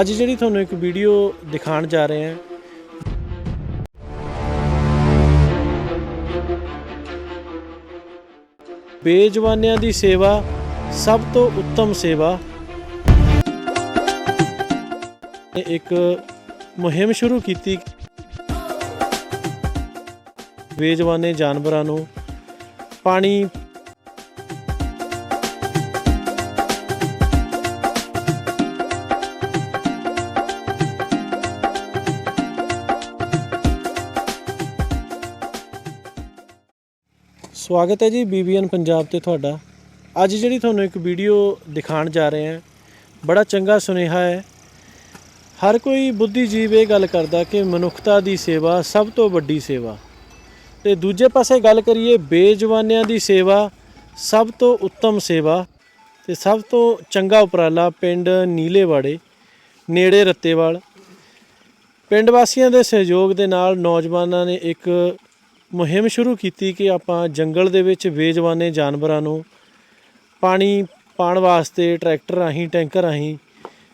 ਅੱਜ ਜਿਹੜੀ ਤੁਹਾਨੂੰ ਇੱਕ ਵੀਡੀਓ ਦਿਖਾਉਣ ਜਾ ਰਹੇ ਹਾਂ। ਬੇਜਵਾਨਿਆਂ ਦੀ ਸੇਵਾ, ਸਭ ਤੋਂ ਉੱਤਮ ਸੇਵਾ। ਇੱਕ ਮੁਹਿੰਮ ਸ਼ੁਰੂ ਕੀਤੀ। ਬੇਜਵਾਨੇ ਜਾਨਵਰਾਂ ਨੂੰ ਪਾਣੀ ਸਵਾਗਤ ਹੈ ਜੀ ਬੀਬੀਐਨ ਪੰਜਾਬ ਤੇ ਤੁਹਾਡਾ। ਅੱਜ ਜਿਹੜੀ ਤੁਹਾਨੂੰ ਇੱਕ ਵੀਡੀਓ ਦਿਖਾਉਣ ਜਾ ਰਹੇ ਹਾਂ, ਬੜਾ ਚੰਗਾ ਸੁਨੇਹਾ ਹੈ। ਹਰ ਕੋਈ ਬੁੱਧੀਜੀਵ ਇਹ ਗੱਲ ਕਰਦਾ ਕਿ ਮਨੁੱਖਤਾ ਦੀ ਸੇਵਾ ਸਭ ਤੋਂ ਵੱਡੀ ਸੇਵਾ। ਤੇ ਦੂਜੇ ਪਾਸੇ ਗੱਲ ਕਰੀਏ, ਬੇਜਵਾਨਿਆਂ ਦੀ ਸੇਵਾ ਸਭ ਤੋਂ ਉੱਤਮ ਸੇਵਾ ਤੇ ਸਭ ਤੋਂ ਚੰਗਾ ਉਪਰਾਲਾ ਪਿੰਡ ਨੀਲੇਵਾੜੇ, ਨੇੜੇ ਰੱਤੇਵਾਲ। ਪਿੰਡ ਵਾਸੀਆਂ ਦੇ ਸਹਿਯੋਗ ਦੇ ਨਾਲ ਨੌਜਵਾਨਾਂ ਨੇ ਇੱਕ ਮੁਹਿੰਮ ਸ਼ੁਰੂ ਕੀਤੀ ਕਿ ਆਪਾਂ ਜੰਗਲ ਦੇ ਵਿੱਚ ਬੇਜਵਾਨੇ ਜਾਨਵਰਾਂ ਨੂੰ ਪਾਣੀ ਪਾਣ ਵਾਸਤੇ ਟਰੈਕਟਰ ਰਾਹੀਂ, ਟੈਂਕਰ ਰਾਹੀਂ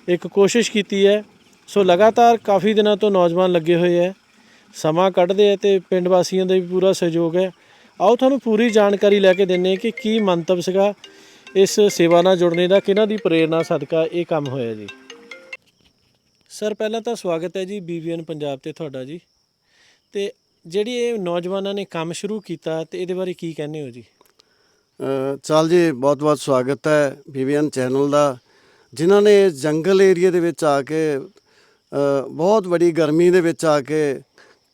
ਇੱਕ ਕੋਸ਼ਿਸ਼ ਕੀਤੀ ਹੈ। ਸੋ ਲਗਾਤਾਰ ਕਾਫੀ ਦਿਨਾਂ ਤੋਂ ਨੌਜਵਾਨ ਲੱਗੇ ਹੋਏ ਹੈ। ਸਮਾਂ ਕੱਢਦੇ ਆ ਤੇ ਪਿੰਡ ਵਾਸੀਆਂ ਦਾ ਵੀ ਪੂਰਾ ਸਹਿਯੋਗ ਹੈ। ਆਓ ਤੁਹਾਨੂੰ ਪੂਰੀ ਜਾਣਕਾਰੀ ਲੈ ਕੇ ਦਿੰਨੇ ਕਿ ਕੀ ਮੰਤਵ ਸੀਗਾ ਇਸ ਸੇਵਾ ਨਾਲ ਜੁੜਨੇ ਦਾ, ਕਿਹਨਾਂ ਦੀ ਪ੍ਰੇਰਣਾ, ਸਦਕਾ ਇਹ ਕੰਮ ਹੋਇਆ ਜੀ। ਸਰ, ਪਹਿਲਾਂ ਤਾਂ ਸਵਾਗਤ ਹੈ ਜੀ ਬੀਵੀਐਨ ਪੰਜਾਬ ਤੇ ਤੁਹਾਡਾ ਜੀ। ਤੇ ਜਿਹੜੀ ਇਹ ਨੌਜਵਾਨਾਂ ਨੇ ਕੰਮ ਸ਼ੁਰੂ ਕੀਤਾ ਤੇ ਇਹਦੇ ਬਾਰੇ ਕੀ ਕਹਿੰਦੇ ਹੋ ਜੀ? ਚਾਲ ਜੀ, ਬਹੁਤ ਬਹੁਤ ਸਵਾਗਤ ਹੈ ਬੀਬੀਐਨ ਚੈਨਲ ਦਾ, ਜਿਨ੍ਹਾਂ ਨੇ ਜੰਗਲ ਏਰੀਆ ਦੇ ਵਿੱਚ ਆ ਕੇ ਬਹੁਤ ਵੱਡੀ ਗਰਮੀ ਦੇ ਵਿੱਚ ਆ ਕੇ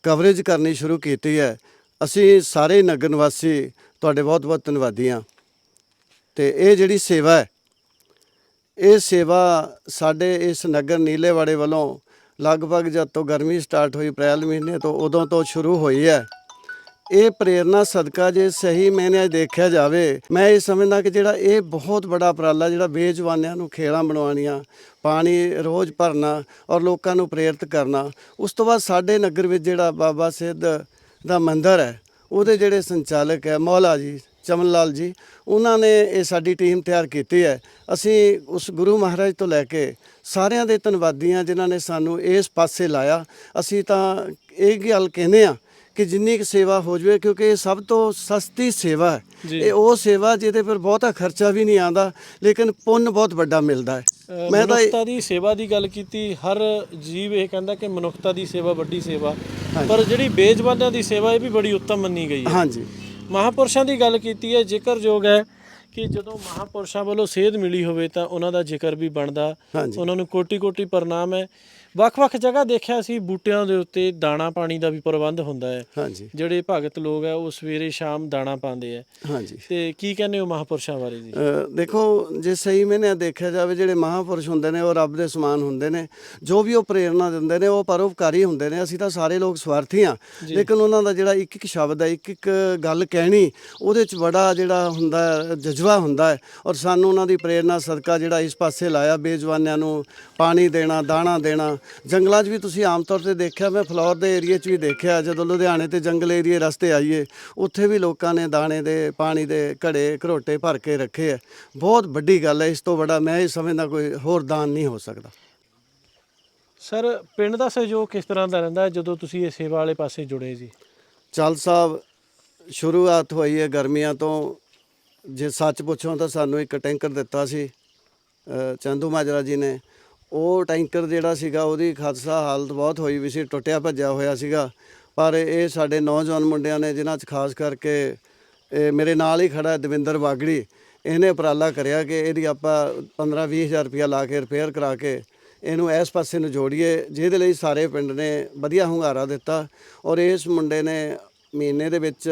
ਕਵਰੇਜ ਕਰਨੀ ਸ਼ੁਰੂ ਕੀਤੀ ਹੈ। ਅਸੀਂ ਸਾਰੇ ਨਗਰ ਨਿਵਾਸੀ ਤੁਹਾਡੇ ਬਹੁਤ ਬਹੁਤ ਧੰਨਵਾਦੀ ਹਾਂ। ਤੇ ਇਹ ਜਿਹੜੀ ਸੇਵਾ ਹੈ, ਇਹ ਸੇਵਾ ਸਾਡੇ ਇਸ ਨਗਰ ਨੀਲੇਵਾੜੇ ਵੱਲੋਂ ਲਗਭਗ ਜਦ ਤੋਂ ਗਰਮੀ ਸਟਾਰਟ ਹੋਈ ਅਪ੍ਰੈਲ ਮਹੀਨੇ ਤੋਂ, ਉਦੋਂ ਤੋਂ ਸ਼ੁਰੂ ਹੋਈ ਹੈ। ਇਹ ਪ੍ਰੇਰਣਾ ਸਦਕਾ ਜੇ ਸਹੀ ਮੈਨੇ ਦੇਖਿਆ ਜਾਵੇ, ਮੈਂ ਇਹ ਸਮਝਦਾ ਕਿ ਜਿਹੜਾ ਇਹ ਬਹੁਤ ਬੜਾ ਉਪਰਾਲਾ ਜਿਹੜਾ ਬੇਜਵਾਨਿਆਂ ਨੂੰ ਖੇਲਾਂ ਬਣਵਾਉਣੀਆਂ ਪਾਣੀ ਰੋਜ਼ ਭਰਨਾ ਔਰ ਲੋਕਾਂ ਨੂੰ ਪ੍ਰੇਰਿਤ ਕਰਨਾ, ਉਸ ਤੋਂ ਬਾਅਦ ਸਾਡੇ ਨਗਰ ਵਿੱਚ ਜਿਹੜਾ ਬਾਬਾ ਸਿੱਧ ਦਾ ਮੰਦਿਰ ਹੈ, ਉਹਦੇ ਜਿਹੜੇ ਸੰਚਾਲਕ ਹੈ, ਮੌਲਾ ਜੀ ਚਮਨ ਲਾਲ ਜੀ ਉਹਨਾਂ ਨੇ ਇਹ ਸਾਡੀ ਟੀਮ ਤਿਆਰ ਕੀਤੀ ਹੈ। ਅਸੀਂ ਉਸ ਗੁਰੂ ਮਹਾਰਾਜ ਤੋਂ ਲੈ ਕੇ ਸਾਰਿਆਂ ਦੇ ਧੰਨਵਾਦੀ ਹਾਂ ਜਿਨ੍ਹਾਂ ਨੇ ਸਾਨੂੰ ਇਸ ਪਾਸੇ ਲਾਇਆ। ਅਸੀਂ ਤਾਂ ਇਹ ਗੱਲ ਕਹਿੰਦੇ ਆ ਕਿ ਜਿੰਨੀ ਕੁ ਸੇਵਾ ਹੋ ਜਵੇ ਕਿਉਂਕਿ ਇਹ ਸਭ ਤੋਂ ਸਸਤੀ ਸੇਵਾ ਹੈ। ਇਹ ਉਹ ਸੇਵਾ ਜਿਹਦੇ ਪਰ ਬਹੁਤਾ ਖਰਚਾ ਵੀ ਨਹੀਂ ਆਂਦਾ ਲੇਕਿਨ ਪੁੰਨ ਬਹੁਤ ਵੱਡਾ ਮਿਲਦਾ ਹੈ। ਮੈਂ ਤਾਂ ਮਨੁੱਖਤਾ ਦੀ ਸੇਵਾ ਦੀ ਗੱਲ ਕੀਤੀ ਹਰ ਜੀਵ ਇਹ ਕਹਿੰਦਾ ਕਿ ਮਨੁੱਖਤਾ ਦੀ ਸੇਵਾ ਵੱਡੀ ਸੇਵਾ। ਪਰ ਜਿਹੜੀ ਬੇਜਵਾਨਾਂ ਦੀ ਸੇਵਾ ਇਹ ਵੀ ਬੜੀ ਉੱਤਮ ਮੰਨੀ ਗਈ ਹੈ। ਹਾਂਜੀ। ਮਹਾਪੁਰਸ਼ਾਂ ਦੀ ਗੱਲ ਕੀਤੀ ਹੈ ਜ਼ਿਕਰਯੋਗ ਹੈ ਕਿ ਜਦੋਂ ਮਹਾਪੁਰਸ਼ਾਂ ਵੱਲੋਂ ਸੇਧ ਮਿਲੀ ਹੋਵੇ ਤਾਂ ਉਹਨਾਂ ਦਾ ਜ਼ਿਕਰ ਵੀ ਬਣਦਾ। ਉਹਨਾਂ ਨੂੰ ਕੋਟੀ ਕੋਟੀ ਪ੍ਰਣਾਮ ਹੈ ਵੱਖ-ਵੱਖ ਜਗ੍ਹਾ ਦੇਖਿਆ ਸੀ ਬੂਟਿਆਂ ਦੇ ਉੱਤੇ ਦਾਣਾ ਪਾਣੀ ਦਾ ਵੀ ਪ੍ਰਬੰਧ ਹੁੰਦਾ ਹੈ। ਹਾਂਜੀ। ਜਿਹੜੇ ਭਗਤ ਲੋਕ ਹੈ ਉਹ ਸਵੇਰੇ ਸ਼ਾਮ ਦਾਣਾ ਪਾਉਂਦੇ ਆ ਹਾਂਜੀ। ਤੇ ਕੀ ਕਹਿੰਦੇ ਹੋ ਮਹਾਪੁਰਸ਼ਾਂ ਬਾਰੇ ਜੀ? ਦੇਖੋ ਜੇ ਸਹੀ ਮੈਨੇ ਦੇਖਿਆ ਜਾਵੇ ਜਿਹੜੇ ਮਹਾਪੁਰਸ਼ ਹੁੰਦੇ ਨੇ ਉਹ ਰੱਬ ਦੇ ਸਮਾਨ ਹੁੰਦੇ ਨੇ। ਜੋ ਵੀ ਉਹ ਪ੍ਰੇਰਣਾ ਦਿੰਦੇ ਨੇ ਉਹ ਪਰਉਪਕਾਰੀ ਹੁੰਦੇ ਨੇ। ਅਸੀਂ ਤਾਂ ਸਾਰੇ ਲੋਕ ਸਵਾਰਥੀ ਆ ਲੇਕਿਨ ਉਹਨਾਂ ਦਾ ਜਿਹੜਾ ਇੱਕ ਇੱਕ ਸ਼ਬਦ ਹੈ ਇੱਕ ਇੱਕ ਗੱਲ ਕਹਿਣੀ ਉਹਦੇ ਚ ਬੜਾ ਜਿਹੜਾ ਹੁੰਦਾ ਜਜ਼ਬਾ ਹੁੰਦਾ ਹੈ। ਔਰ ਸਾਨੂੰ ਉਹਨਾਂ ਦੀ ਪ੍ਰੇਰਣਾ ਸਦਕਾ ਜਿਹੜਾ ਇਸ ਪਾਸੇ ਲਾਇਆ ਬੇਜਵਾਨਿਆਂ ਨੂੰ ਪਾਣੀ ਦੇਣਾ ਦਾਣਾ ਦੇਣਾ ਜੰਗਲਾਂ 'ਚ ਵੀ ਤੁਸੀਂ ਆਮ ਤੌਰ ਤੇ ਦੇਖਿਆ ਮੈਂ ਫਲੋਰ ਦੇ ਏਰੀਆ 'ਚ ਵੀ ਦੇਖਿਆ ਜਦੋਂ ਲੁਧਿਆਣੇ ਤੇ ਜੰਗਲ ਏਰੀਏ ਰਸਤੇ ਆਈਏ ਉੱਥੇ ਵੀ ਲੋਕਾਂ ਨੇ ਦਾਣੇ ਦੇ ਪਾਣੀ ਦੇ ਘੜੇ ਘਰੋਟੇ ਭਰ ਕੇ ਰੱਖੇ ਆ। ਬਹੁਤ ਵੱਡੀ ਗੱਲ ਹੈ ਇਸ ਤੋਂ ਬੜਾ ਮੈਂ ਇਹ ਸਮਝਦਾ ਕੋਈ ਹੋਰ ਦਾਨ ਨਹੀਂ ਹੋ ਸਕਦਾ। ਸਰ ਪਿੰਡ ਦਾ ਸਹਿਯੋਗ ਕਿਸ ਤਰ੍ਹਾਂ ਦਾ ਰਹਿੰਦਾ ਜਦੋਂ ਤੁਸੀਂ ਇਹ ਸੇਵਾ ਵਾਲੇ ਪਾਸੇ ਜੁੜੇ ਜੀ? ਚੱਲ ਸਾਹਿਬ ਸ਼ੁਰੂਆਤ ਹੋਈ ਹੈ ਗਰਮੀਆਂ ਤੋਂ। ਜੇ ਸੱਚ ਪੁੱਛੋ ਤਾਂ ਸਾਨੂੰ ਇੱਕ ਟੈਂਕਰ ਦਿੱਤਾ ਸੀ ਚੰਦੂ ਮਾਜਰਾ ਜੀ ਨੇ। ਉਹ ਟੈਂਕਰ ਜਿਹੜਾ ਸੀਗਾ, ਉਹਦੀ ਖਾਦਸ਼ਾ ਹਾਲਤ ਬਹੁਤ ਹੋਈ ਵੀ ਸੀ, ਟੁੱਟਿਆ ਭੱਜਿਆ ਹੋਇਆ ਸੀਗਾ। ਪਰ ਇਹ ਸਾਡੇ ਨੌਜਵਾਨ ਮੁੰਡਿਆਂ ਨੇ, ਜਿਨ੍ਹਾਂ 'ਚ ਖਾਸ ਕਰਕੇ ਇਹ ਮੇਰੇ ਨਾਲ ਹੀ ਖੜਾ ਦਵਿੰਦਰ ਬਾਗੜੀ ਇਹਨੇ ਉਪਰਾਲਾ ਕਰਿਆ ਕਿ ਇਹਦੀ ਆਪਾਂ 15 ਹਜ਼ਾਰ ਰੁਪਇਆ ਲਾ ਕੇ ਰਿਪੇਅਰ ਕਰਾ ਕੇ ਇਹਨੂੰ ਇਸ ਪਾਸੇ ਨੂੰ ਜੋੜੀਏ, ਜਿਹਦੇ ਲਈ ਸਾਰੇ ਪਿੰਡ ਨੇ ਵਧੀਆ ਹੁੰਗਾਰਾ ਦਿੱਤਾ। ਔਰ ਇਸ ਮੁੰਡੇ ਨੇ ਮਹੀਨੇ ਦੇ ਵਿੱਚ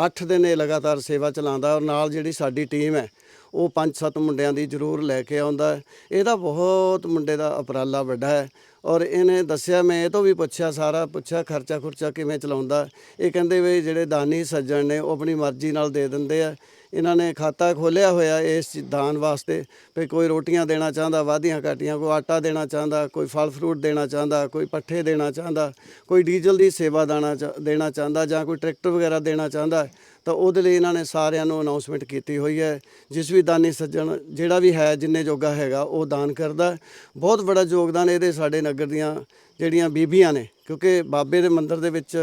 8 ਦਿਨ ਇਹ ਲਗਾਤਾਰ ਸੇਵਾ ਚਲਾਉਂਦਾ ਔਰ ਨਾਲ ਜਿਹੜੀ ਸਾਡੀ ਟੀਮ ਹੈ ਉਹ 5-7 ਮੁੰਡਿਆਂ ਦੀ ਜ਼ਰੂਰ ਲੈ ਕੇ ਆਉਂਦਾ ਇਹਦਾ ਬਹੁਤ ਮੁੰਡੇ ਦਾ ਉਪਰਾਲਾ ਵੱਡਾ ਹੈ। ਔਰ ਇਹਨੇ ਦੱਸਿਆ, ਮੈਂ ਇਹ ਤੋਂ ਵੀ ਪੁੱਛਿਆ, ਸਾਰਾ ਪੁੱਛਿਆ, ਖਰਚਾ ਖੁਰਚਾ ਕਿਵੇਂ ਚਲਾਉਂਦਾ ਇਹ ਕਹਿੰਦੇ ਵੀ ਜਿਹੜੇ ਦਾਨੀ ਸੱਜਣ ਨੇ, ਉਹ ਆਪਣੀ ਮਰਜ਼ੀ ਨਾਲ ਦੇ ਦਿੰਦੇ ਆ। ਇਹਨਾਂ ਨੇ ਖਾਤਾ ਖੋਲਿਆ ਹੋਇਆ ਇਸ ਦਾਨ ਵਾਸਤੇ ਵੀ ਕੋਈ ਰੋਟੀਆਂ ਦੇਣਾ ਚਾਹੁੰਦਾ, ਵਾਧੀਆਂ ਘਾਟੀਆਂ, ਕੋਈ ਆਟਾ ਦੇਣਾ ਚਾਹੁੰਦਾ, ਕੋਈ ਫਲ ਫਰੂਟ ਦੇਣਾ ਚਾਹੁੰਦਾ, ਕੋਈ ਪੱਠੇ ਦੇਣਾ ਚਾਹੁੰਦਾ, ਕੋਈ ਡੀਜ਼ਲ ਦੀ ਸੇਵਾ ਦਾਣਾ ਚਾ- ਦੇਣਾ ਚਾਹੁੰਦਾ ਜਾਂ ਕੋਈ ਟਰੈਕਟਰ ਵਗੈਰਾ ਦੇਣਾ ਚਾਹੁੰਦਾ। ਤਾਂ ਉਹਦੇ ਲਈ ਇਹਨਾਂ ਨੇ ਸਾਰਿਆਂ ਨੂੰ ਅਨਾਉਂਸਮੈਂਟ ਕੀਤੀ ਹੋਈ ਹੈ। ਜਿਸ ਵੀ ਦਾਨੀ ਸੱਜਣ ਜਿਹੜਾ ਵੀ ਹੈ, ਜਿੰਨੇ ਜੋਗਾ ਹੈਗਾ, ਉਹ ਦਾਨ ਕਰਦਾ ਬਹੁਤ ਬੜਾ ਯੋਗਦਾਨ ਇਹਦੇ ਸਾਡੇ ਨਗਰ ਦੀਆਂ ਜਿਹੜੀਆਂ ਬੀਬੀਆਂ ਨੇ, ਕਿਉਂਕਿ ਬਾਬੇ ਦੇ ਮੰਦਿਰ ਦੇ ਵਿੱਚ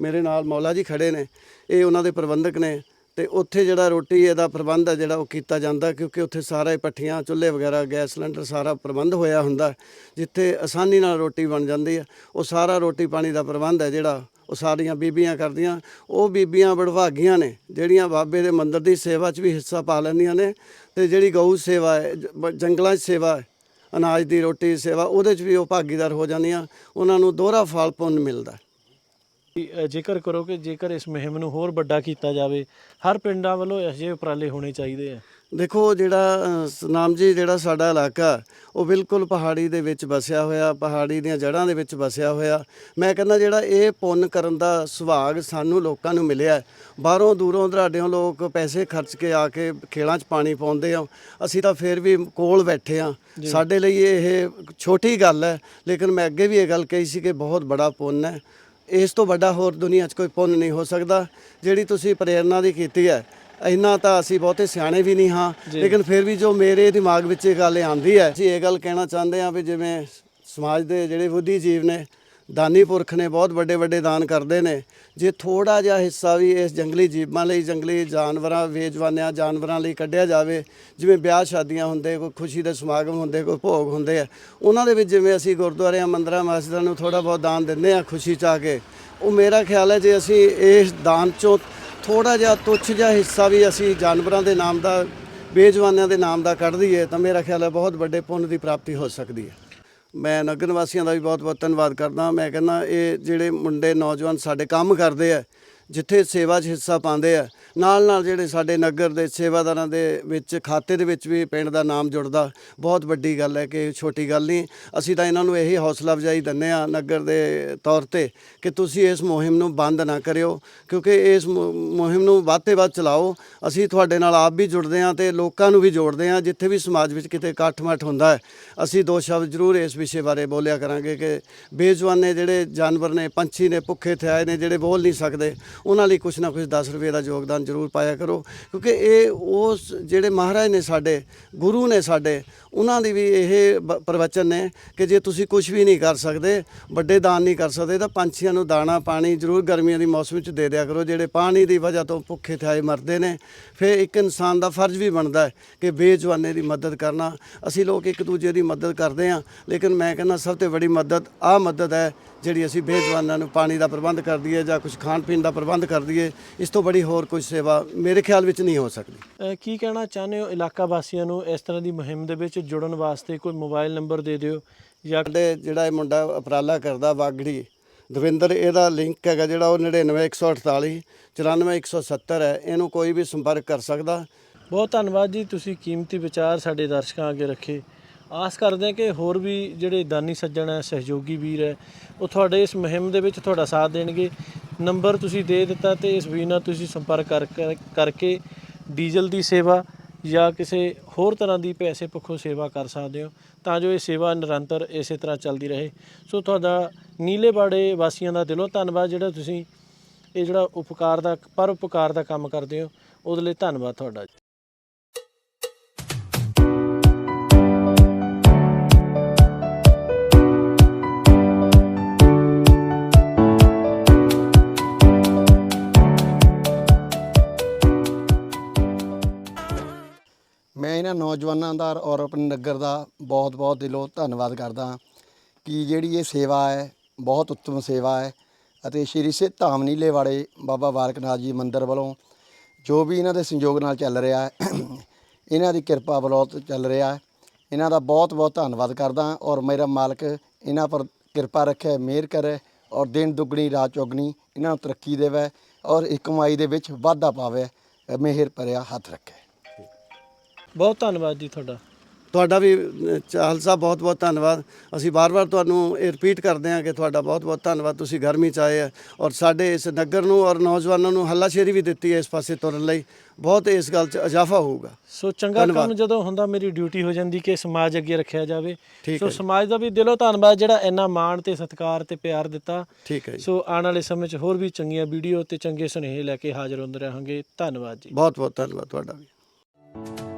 ਮੇਰੇ ਨਾਲ ਮੌਲਾ ਜੀ ਖੜੇ ਨੇ। ਇਹ ਉਹਨਾਂ ਦੇ ਪ੍ਰਬੰਧਕ ਨੇ ਤੇ ਉੱਥੇ ਜਿਹੜਾ ਰੋਟੀ ਇਹਦਾ ਪ੍ਰਬੰਧ ਹੈ, ਜਿਹੜਾ ਉਹ ਕੀਤਾ ਜਾਂਦਾ ਕਿਉਂਕਿ ਉੱਥੇ ਸਾਰਾ ਹੀ ਪੱਠੀਆਂ, ਚੁੱਲ੍ਹੇ ਵਗੈਰਾ, ਗੈਸ ਸਿਲੰਡਰ ਸਾਰਾ ਪ੍ਰਬੰਧ ਹੋਇਆ ਹੁੰਦਾ ਜਿੱਥੇ ਆਸਾਨੀ ਨਾਲ ਰੋਟੀ ਬਣ ਜਾਂਦੀ ਹੈ। ਉਹ ਸਾਰਾ ਰੋਟੀ ਪਾਣੀ ਦਾ ਪ੍ਰਬੰਧ ਹੈ ਜਿਹੜਾ ਉਹ ਸਾਰੀਆਂ ਬੀਬੀਆਂ ਕਰਦੀਆਂ ਉਹ ਬੀਬੀਆਂ ਬੜਭਾਗੀਆਂ ਨੇ ਜਿਹੜੀਆਂ ਬਾਬੇ ਦੇ ਮੰਦਿਰ ਦੀ ਸੇਵਾ 'ਚ ਵੀ ਹਿੱਸਾ ਪਾ ਲੈਂਦੀਆਂ ਨੇ ਤੇ ਜਿਹੜੀ ਗਊ ਸੇਵਾ ਹੈ ਜ- ਜੰਗਲਾਂ 'ਚ ਸੇਵਾ ਹੈ ਅਨਾਜ ਦੀ ਰੋਟੀ ਦੀ ਸੇਵਾ ਉਹਦੇ 'ਚ ਵੀ ਉਹ ਭਾਗੀਦਾਰ ਹੋ ਜਾਂਦੀਆਂ ਉਹਨਾਂ ਨੂੰ ਦੋਹਰਾ ਫਲ ਪੁੰਨ ਮਿਲਦਾ। ਕਿ, ਅ, ਜ਼ਿਕਰ ਕਰੋ ਕਿ ਜੇਕਰ ਇਸ ਮੁਹਿੰਮ ਨੂੰ ਹੋਰ ਵੱਡਾ ਕੀਤਾ ਜਾਵੇ ਹਰ ਪਿੰਡਾਂ ਵੱਲੋਂ ਇਹੋ ਜਿਹੇ ਉਪਰਾਲੇ ਹੋਣੇ ਚਾਹੀਦੇ ਆ। ਦੇਖੋ ਜਿਹੜਾ ਅ, ਸਤਨਾਮ ਜੀ ਜਿਹੜਾ ਸਾਡਾ ਇਲਾਕਾ ਉਹ ਬਿਲਕੁਲ ਪਹਾੜੀ ਦੇ ਵਿੱਚ ਵਸਿਆ ਹੋਇਆ ਪਹਾੜੀ ਦੀਆਂ ਜੜ੍ਹਾਂ ਦੇ ਵਿੱਚ ਵਸਿਆ ਹੋਇਆ। ਮੈਂ ਕਹਿੰਦਾ ਜਿਹੜਾ ਇਹ ਪੁੰਨ ਕਰਨ ਦਾ ਸੁਭਾਗ ਸਾਨੂੰ ਲੋਕਾਂ ਨੂੰ ਮਿਲਿਆ। ਬਾਹਰੋਂ ਦੂਰੋਂ ਦਰਾਡਿਓਂ ਲੋਕ ਪੈਸੇ ਖਰਚ ਕੇ ਆ ਕੇ ਖੇਲਾਂ 'ਚ ਪਾਣੀ ਪਾਉਂਦੇ ਆ। ਅਸੀਂ ਤਾਂ ਫਿਰ ਵੀ ਕੋਲ ਬੈਠੇ ਆ। ਸਾਡੇ ਲਈ ਇਹ ਛੋਟੀ ਗੱਲ ਹੈ ਲੇਕਿਨ ਮੈਂ ਅੱਗੇ ਵੀ ਇਹ ਗੱਲ ਕਹੀ ਸੀ ਕਿ ਬਹੁਤ ਬੜਾ ਪੁੰਨ ਹੈ। ਇਸ ਤੋਂ ਵੱਡਾ ਹੋਰ ਦੁਨੀਆ 'ਚ ਕੋਈ ਪੁੰਨ ਨਹੀਂ ਹੋ ਸਕਦਾ। ਜਿਹੜੀ ਤੁਸੀਂ ਪ੍ਰੇਰਣਾ ਦੀ ਕੀਤੀ ਹੈ ਇੰਨਾ ਤਾਂ ਅਸੀਂ ਬਹੁਤੇ ਸਿਆਣੇ ਵੀ ਨਹੀਂ ਹਾਂ। ਲੇਕਿਨ ਫਿਰ ਵੀ ਜੋ ਮੇਰੇ ਦਿਮਾਗ ਵਿੱਚ ਇਹ ਗੱਲ ਆਉਂਦੀ ਹੈ ਅਸੀਂ ਇਹ ਗੱਲ ਕਹਿਣਾ ਚਾਹੁੰਦੇ ਹਾਂ ਵੀ ਜਿਵੇਂ ਸਮਾਜ ਦੇ ਜਿਹੜੇ ਬੁੱਧੀਜੀਵ ਨੇ ਦਾਨੀ ਪੁਰਖ ਨੇ ਬਹੁਤ ਵੱਡੇ ਵੱਡੇ ਦਾਨ ਕਰਦੇ ਨੇ। ਜੇ ਥੋੜਾ ਜਿਹਾ ਹਿੱਸਾ ਵੀ ਇਸ ਜੰਗਲੀ ਜੀਵਾਂ ਲਈ ਜੰਗਲੀ ਜਾਨਵਰਾਂ ਬੇਜਵਾਨਿਆਂ ਜਾਨਵਰਾਂ ਲਈ ਕੱਢਿਆ ਜਾਵੇ ਜਿਵੇਂ ਵਿਆਹ ਸ਼ਾਦੀਆਂ ਹੁੰਦੇ ਕੋਈ ਖੁਸ਼ੀ ਦੇ ਸਮਾਗਮ ਹੁੰਦੇ ਕੋਈ ਭੋਗ ਹੁੰਦੇ ਆ ਉਹਨਾਂ ਦੇ ਵਿੱਚ ਜਿਵੇਂ ਅਸੀਂ ਗੁਰਦੁਆਰਿਆਂ ਮੰਦਰਾਂ ਮਸਜਿਦਾਂ ਨੂੰ ਥੋੜਾ ਬਹੁਤ ਦਾਨ ਦਿੰਦੇ ਆ ਖੁਸ਼ੀ ਚ ਕੇ। ਉਹ ਮੇਰਾ ਖਿਆਲ ਹੈ ਜੇ ਅਸੀਂ ਇਸ ਦਾਨ ਚੋਂ ਥੋੜਾ ਜਿਹਾ ਤੁੱਛ ਜਿਹਾ ਹਿੱਸਾ ਵੀ ਅਸੀਂ ਜਾਨਵਰਾਂ ਦੇ ਨਾਮ ਦਾ ਬੇਜਵਾਨਿਆਂ ਦੇ ਨਾਮ ਦਾ ਕੱਢ ਦਈਏ ਤਾਂ ਮੇਰਾ ਖਿਆਲ ਹੈ ਬਹੁਤ ਵੱਡੇ ਪੁੰਨ ਦੀ ਪ੍ਰਾਪਤੀ ਹੋ ਸਕਦੀ ਹੈ। ਮੈਂ ਨਗਰ ਵਾਸੀਆਂ ਦਾ ਵੀ ਬਹੁਤ-ਬਹੁਤ ਧੰਨਵਾਦ ਕਰਦਾ। ਮੈਂ ਕਹਿੰਦਾ ਇਹ ਜਿਹੜੇ ਮੁੰਡੇ ਨੌਜਵਾਨ ਸਾਡੇ ਕੰਮ ਕਰਦੇ ਆ, ਜਿੱਥੇ ਸੇਵਾ 'ਚ ਹਿੱਸਾ ਪਾਉਂਦੇ ਆ ਨਾਲ ਨਾਲ ਜਿਹੜੇ ਸਾਡੇ ਨਗਰ ਦੇ ਸੇਵਾਦਾਰਾਂ ਦੇ ਵਿੱਚ, ਖਾਤੇ ਦੇ ਵਿੱਚ ਵੀ ਪਿੰਡ ਦਾ ਨਾਮ ਜੁੜਦਾ। ਬਹੁਤ ਵੱਡੀ ਗੱਲ ਹੈ ਕਿ ਛੋਟੀ ਗੱਲ ਨਹੀਂ, ਅਸੀਂ ਤਾਂ ਇਹਨਾਂ ਨੂੰ ਇਹੀ ਹੌਸਲਾ ਅਫਜ਼ਾਈ ਦਿੰਦੇ ਆ ਨਗਰ ਦੇ ਤੌਰ ਤੇ ਕਿ ਤੁਸੀਂ ਇਸ ਮੁਹਿੰਮ ਨੂੰ ਬੰਦ ਨਾ ਕਰਿਓ, ਕਿਉਂਕਿ ਇਸ ਮੁਹਿੰਮ ਨੂੰ ਵੱਧ ਤੇ ਵੱਧ ਚਲਾਓ। ਅਸੀਂ ਤੁਹਾਡੇ ਨਾਲ ਆਪ ਵੀ ਜੁੜਦੇ ਆ ਤੇ ਲੋਕਾਂ ਨੂੰ ਵੀ ਜੋੜਦੇ ਆ ਜਿੱਥੇ ਵੀ ਸਮਾਜ ਵਿੱਚ ਕਿਤੇ ਇਕੱਠ-ਮੱਠ ਹੁੰਦਾ ਹੈ। ਅਸੀਂ ਦੋ ਸ਼ਬਦ ਜ਼ਰੂਰ ਇਸ ਵਿਸ਼ੇ ਬਾਰੇ ਬੋਲਿਆ ਕਰਾਂਗੇ ਕਿ ਬੇਜਵਾਨੇ ਜਿਹੜੇ ਜਾਨਵਰ ਨੇ, ਪੰਛੀ ਨੇ, ਭੁੱਖੇ ਥਿਆਏ ਨੇ, ਜਿਹੜੇ ਬੋਲ ਨਹੀਂ ਸਕਦੇ, ਉਹਨਾਂ ਲਈ ਕੁਛ ਨਾ ਕੁਛ 10 ਰੁਪਏ ਦਾ ਯੋਗਦਾਨ ਜ਼ਰੂਰ ਪਾਇਆ ਕਰੋ, ਕਿਉਂਕਿ ਇਹ ਉਸ ਜਿਹੜੇ ਮਹਾਰਾਜ ਨੇ ਸਾਡੇ, ਗੁਰੂ ਨੇ ਸਾਡੇ, ਉਹਨਾਂ ਦੀ ਵੀ ਇਹ ਬ- ਪ੍ਰਵਚਨ ਨੇ ਕਿ ਜੇ ਤੁਸੀਂ ਕੁਝ ਵੀ ਨਹੀਂ ਕਰ ਸਕਦੇ, ਵੱਡੇ ਦਾਨ ਨਹੀਂ ਕਰ ਸਕਦੇ, ਤਾਂ ਪੰਛੀਆਂ ਨੂੰ ਦਾਣਾ ਪਾਣੀ ਜ਼ਰੂਰ ਗਰਮੀਆਂ ਦੀ ਮੌਸਮ ਵਿੱਚ ਦੇ ਦਿਆ ਕਰੋ, ਜਿਹੜੇ ਪਾਣੀ ਦੀ ਵਜ੍ਹਾ ਤੋਂ ਭੁੱਖੇ ਥਾਏ ਮਰਦੇ ਨੇ, ਫਿਰ ਇੱਕ ਇਨਸਾਨ ਦਾ ਫਰਜ਼ ਵੀ ਬਣਦਾ ਹੈ ਕਿ ਬੇਜਵਾਨੇ ਦੀ ਮਦਦ ਕਰਨਾ। ਅਸੀਂ ਲੋਕ ਇੱਕ ਦੂਜੇ ਦੀ ਮਦਦ ਕਰਦੇ ਹਾਂ, ਲੇਕਿਨ ਮੈਂ ਕਹਿੰਦਾ ਸਭ ਤੋਂ ਵੱਡੀ ਮਦਦ, ਆਹ ਮਦਦ ਹੈ ਜਿਹੜੀ ਅਸੀਂ ਬੇਜਵਾਨਾਂ ਨੂੰ ਪਾਣੀ ਦਾ ਪ੍ਰਬੰਧ ਕਰ ਦਈਏ ਜਾਂ ਕੁਝ ਖਾਣ ਪੀਣ ਦਾ ਪ੍ਰਬੰਧ ਕਰ ਦਈਏ ਇਸ ਤੋਂ ਬੜੀ ਹੋਰ ਕੋਈ ਸੇਵਾ ਮੇਰੇ ਖਿਆਲ ਵਿੱਚ ਨਹੀਂ ਹੋ ਸਕਦੀ। ਕੀ ਕਹਿਣਾ ਚਾਹੁੰਦੇ ਹੋ ਇਲਾਕਾ ਵਾਸੀਆਂ ਨੂੰ ਇਸ ਤਰ੍ਹਾਂ ਦੀ ਮੁਹਿੰਮ ਦੇ ਵਿੱਚ ਜੁੜਨ ਵਾਸਤੇ? ਕੋਈ ਮੋਬਾਈਲ ਨੰਬਰ ਦੇ ਦਿਓ ਜਾਂ ਸਾਡੇ ਜਿਹੜਾ ਇਹ ਮੁੰਡਾ ਉਪਰਾਲਾ ਕਰਦਾ ਵਾਗੜੀ ਦਵਿੰਦਰ ਇਹਦਾ ਲਿੰਕ ਹੈਗਾ ਜਿਹੜਾ ਉਹ 99148 94170 ਹੈ। ਇਹਨੂੰ ਕੋਈ ਵੀ ਸੰਪਰਕ ਕਰ ਸਕਦਾ। ਬਹੁਤ ਧੰਨਵਾਦ ਜੀ ਤੁਸੀਂ ਕੀਮਤੀ ਵਿਚਾਰ ਸਾਡੇ ਦਰਸ਼ਕਾਂ ਅੱਗੇ ਰੱਖੇ। ਆਸ ਕਰਦੇ ਹਾਂ ਕਿ ਹੋਰ ਵੀ ਜਿਹੜੇ ਦਾਨੀ ਸੱਜਣ ਹੈ, ਸਹਿਯੋਗੀ ਵੀਰ ਹੈ, ਉਹ ਤੁਹਾਡੇ ਇਸ ਮੁਹਿੰਮ ਦੇ ਵਿੱਚ ਤੁਹਾਡਾ ਸਾਥ ਦੇਣਗੇ। ਨੰਬਰ ਤੁਸੀਂ ਦੇ ਦਿੱਤਾ ਤੇ ਇਸ ਵੀਰ ਨਾਲ ਤੁਸੀਂ ਸੰਪਰਕ ਕਰ ਕਰ- ਕਰਕੇ ਡੀਜ਼ਲ ਦੀ ਸੇਵਾ ਜਾਂ ਕਿਸੇ ਹੋਰ ਤਰ੍ਹਾਂ ਦੀ ਪੈਸੇ ਪੱਖੋਂ ਸੇਵਾ ਕਰ ਸਕਦੇ ਹੋ, ਤਾਂ ਜੋ ਇਹ ਸੇਵਾ ਨਿਰੰਤਰ ਇਸੇ ਤਰ੍ਹਾਂ ਚੱਲਦੀ ਰਹੇ। ਸੋ ਤੁਹਾਡਾ ਨੀਲੇਬਾੜੇ ਵਾਸੀਆਂ ਦਾ ਦਿਲੋਂ ਧੰਨਵਾਦ, ਜਿਹੜਾ ਤੁਸੀਂ ਇਹ ਜਿਹੜਾ ਉਪਕਾਰ ਦਾ, ਪਰ ਉਪਕਾਰ ਦਾ ਕੰਮ ਕਰਦੇ ਹੋ, ਉਹਦੇ ਲਈ ਧੰਨਵਾਦ ਤੁਹਾਡਾ। ਇਹਨਾਂ ਨੌਜਵਾਨਾਂ ਦਾ ਔਰ ਆਪਣੇ ਨਗਰ ਦਾ ਬਹੁਤ-ਬਹੁਤ ਦਿਲੋਂ ਧੰਨਵਾਦ ਕਰਦਾ ਕਿ ਜਿਹੜੀ ਇਹ ਸੇਵਾ ਹੈ, ਬਹੁਤ ਉੱਤਮ ਸੇਵਾ ਹੈ ਅਤੇ ਸ਼੍ਰੀ ਸਿੱਧ ਧਾਮ ਨੀਲੇ ਵਾਲੇ ਬਾਬਾ ਬਾਲਕਨਾਥ ਜੀ ਮੰਦਿਰ ਵੱਲੋਂ ਜੋ ਵੀ ਇਹਨਾਂ ਦੇ ਸੰਯੋਗ ਨਾਲ ਚੱਲ ਰਿਹਾ ਹੈ, ਇਹਨਾਂ ਦੀ ਕਿਰਪਾ ਬਲੌਤ ਚੱਲ ਰਿਹਾ ਹੈ, ਇਹਨਾਂ ਦਾ ਬਹੁਤ-ਬਹੁਤ ਧੰਨਵਾਦ ਕਰਦਾ ਔਰ ਮੇਰਾ ਮਾਲਕ ਇਹਨਾਂ ਪਰ ਕਿਰਪਾ ਰੱਖੇ, ਮਿਹਰ ਕਰੇ ਔਰ ਦਿਨ ਦੁੱਗਣੀ, ਰਾਤ ਚੌਗਣੀ ਇਹਨਾਂ ਨੂੰ ਤਰੱਕੀ ਦੇਵੇ ਔਰ ਇੱਕ ਕਮਾਈ ਦੇ ਵਿੱਚ ਵਾਧਾ ਪਾਵੇ, ਮਿਹਰ ਭਰਿਆ ਹੱਥ ਰੱਖੇ। ਬਹੁਤ ਧੰਨਵਾਦ ਜੀ ਤੁਹਾਡਾ। ਤੁਹਾਡਾ ਵੀ ਅ, ਚਾਹਲ ਸਾਹਿਬ ਬਹੁਤ ਬਹੁਤ ਧੰਨਵਾਦ। ਅਸੀਂ ਬਾਰ-ਬਾਰ ਤੁਹਾਨੂੰ ਇਹ ਰਿਪੀਟ ਕਰਦੇ ਹਾਂ ਕਿ ਤੁਹਾਡਾ ਬਹੁਤ ਬਹੁਤ ਧੰਨਵਾਦ। ਤੁਸੀਂ ਗਰਮੀ ਚ ਆਏ ਆ ਔਰ ਸਾਡੇ ਇਸ ਨਗਰ ਨੂੰ ਔਰ ਨੌਜਵਾਨਾਂ ਨੂੰ ਹੱਲਾਸ਼ੇਰੀ ਵੀ ਦਿੱਤੀ ਹੈ ਇਸ ਪਾਸੇ ਤੁਰਨ ਲਈ। ਬਹੁਤ ਇਸ ਗੱਲ 'ਚ ਇਜ਼ਾਫਾ ਹੋਊਗਾ। ਸੋ ਚੰਗਾ ਧੰਨਵਾਦ। ਕੰਮ ਜਦੋਂ ਹੁੰਦਾ ਮੇਰੀ ਡਿਊਟੀ ਹੋ ਜਾਂਦੀ ਕਿ ਸਮਾਜ ਅੱਗੇ ਰੱਖਿਆ ਜਾਵੇ। ਠੀਕ ਸੋ ਹੈ ਜੀ। ਸਮਾਜ ਦਾ ਵੀ ਦਿਲੋਂ ਧੰਨਵਾਦ ਜਿਹੜਾ ਇੰਨਾ ਮਾਣ ਤੇ ਸਤਿਕਾਰ ਤੇ ਪਿਆਰ ਦਿੱਤਾ। ਠੀਕ ਹੈ ਜੀ। ਸੋ ਆਉਣ ਵਾਲੇ ਸਮੇਂ 'ਚ ਹੋਰ ਵੀ ਚੰਗੀਆਂ ਵੀਡੀਓ ਤੇ ਚੰਗੇ ਸੁਨੇਹੇ ਲੈ ਕੇ ਹਾਜ਼ਰ ਹੁੰਦੇ ਰਹਾਂਗੇ। ਧੰਨਵਾਦ ਜੀ। ਬਹੁਤ ਬਹੁਤ ਧੰਨਵਾਦ ਤੁਹਾਡਾ ਵੀ।